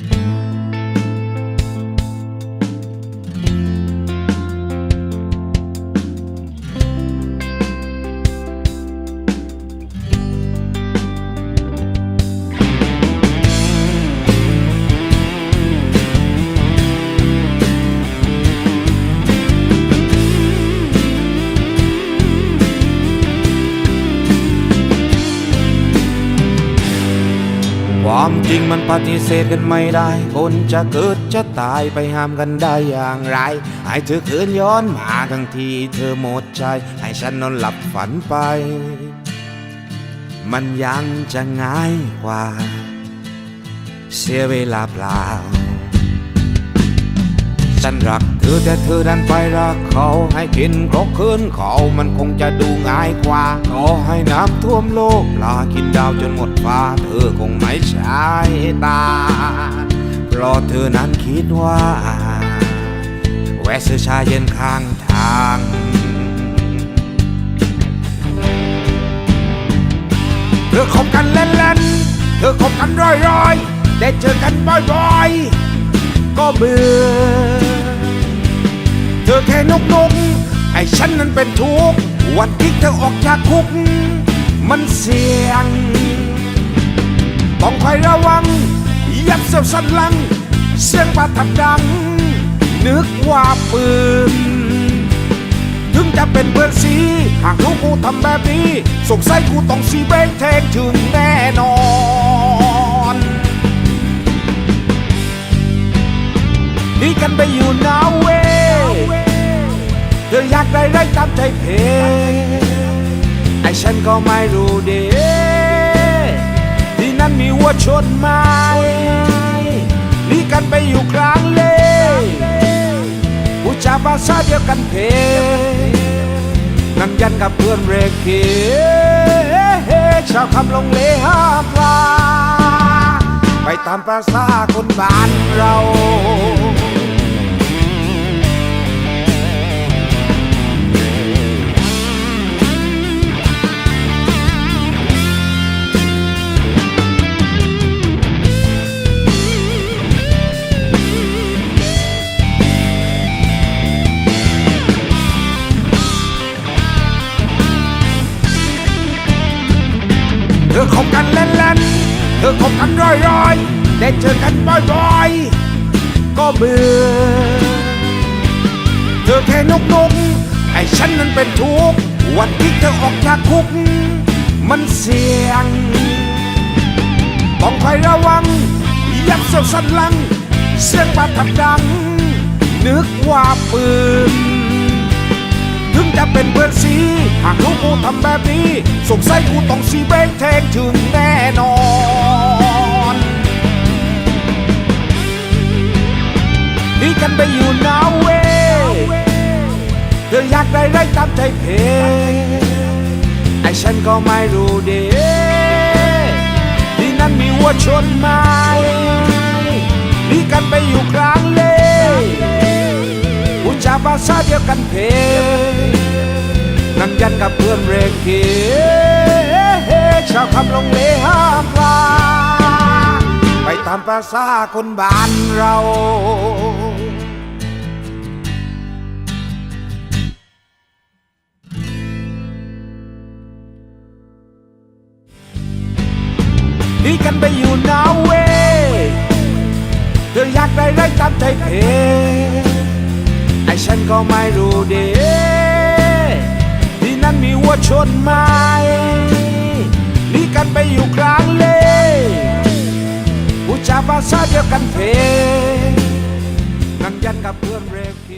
Mm-hmm. ความจริงมันปฏิเสธกันไม่ได้ คนจะเกิดจะตายไปห้ามกันได้อย่างไร ให้เธอคืนย้อนมาทั้งที่เธอหมดใจ ให้ฉันนอนหลับฝันไป มันยังจะง่ายกว่า เสียเวลาเปล่า ฉันรักเธอแต่เธอดันไปรักเขาให้กินครกคืนเขามันคงจะดูง่ายกว่าขอให้น้ำท่วมโลกปลากินดาวจนหมดฟ้า เธอคงไม่ใช่ตา เพราะเธอนั้นคิดว่าแวะซื้อชาเย็นข้างทางเธอคบกันเล่นๆ เธอคบกันร้อยๆ ได้เจอกันบ่อยๆ ก็เบื่อ เธอแค่นกนกไอ้ฉันนั้นเป็นทุกข์วันที่เธอออกจากคุก มันเสี่ยง ต้องคอยระวัง ยับเสียวสันลัง เสียงปะทัดดัง นึกว่าปืน ถึงจะเป็นเพื่อนสีหากรู้กูทำแบบนี้ สงสัยกูต้องสีเบรกเทงถึงแน่นอนนี่กันไปอยู่นาเวเธ ออยากได้ได้ตามใจเพไอ้ฉันก็ไม่รู้เด้ที่นั่นมีวัวชนไหมนี่กันไปอยู่กลางเลผู้จาภาษาเดียวกันเพนั่งยันกับเพื่อนเรกเกชาวคำลงเลห้ามลาไปตามภาษาคนบ้านเรา อคบกันเล่นๆเธอคบกันร้อยๆได้เจอกันบ่อยๆ ก็เบื่อ เธอแค่นกนกไอ้ฉันนั้นเป็นทุกข์วันที่เธอออกจากคุก มันเสี่ยง ต้องคอยระวัง ยับเสียวสันหลัง เสียงประทัดดัง นึกว่าปืน หากรู้กูทำแบบนี้ สงสัยกูต้องสีเบรกเทงถึงแน่นอนนี่กันไปอยู่นาเวเธออยากได้ได้ตามใจเพไอ้ฉันก็ไม่รู้เด้ที่นั่นมีวัวชนไหมนี่กันไปอยู่กลางเลผู้จาภาษาเดียวกันเพ ยันกับเพื่อนเรกเกชาวคำลงเลห้ามลาไปตามภาษาคนบ้านเรานี่กันไปอยู่นาเวเธออยากได้ได้ตามใจเพไอ้ฉันก็ไม่รู้เด้ที่นั่นมี วชนไม้นี่กันไปอยู่กลางเลผู้จาภาษาเดียวกันเพนั่งยันกับเพื่อนเรก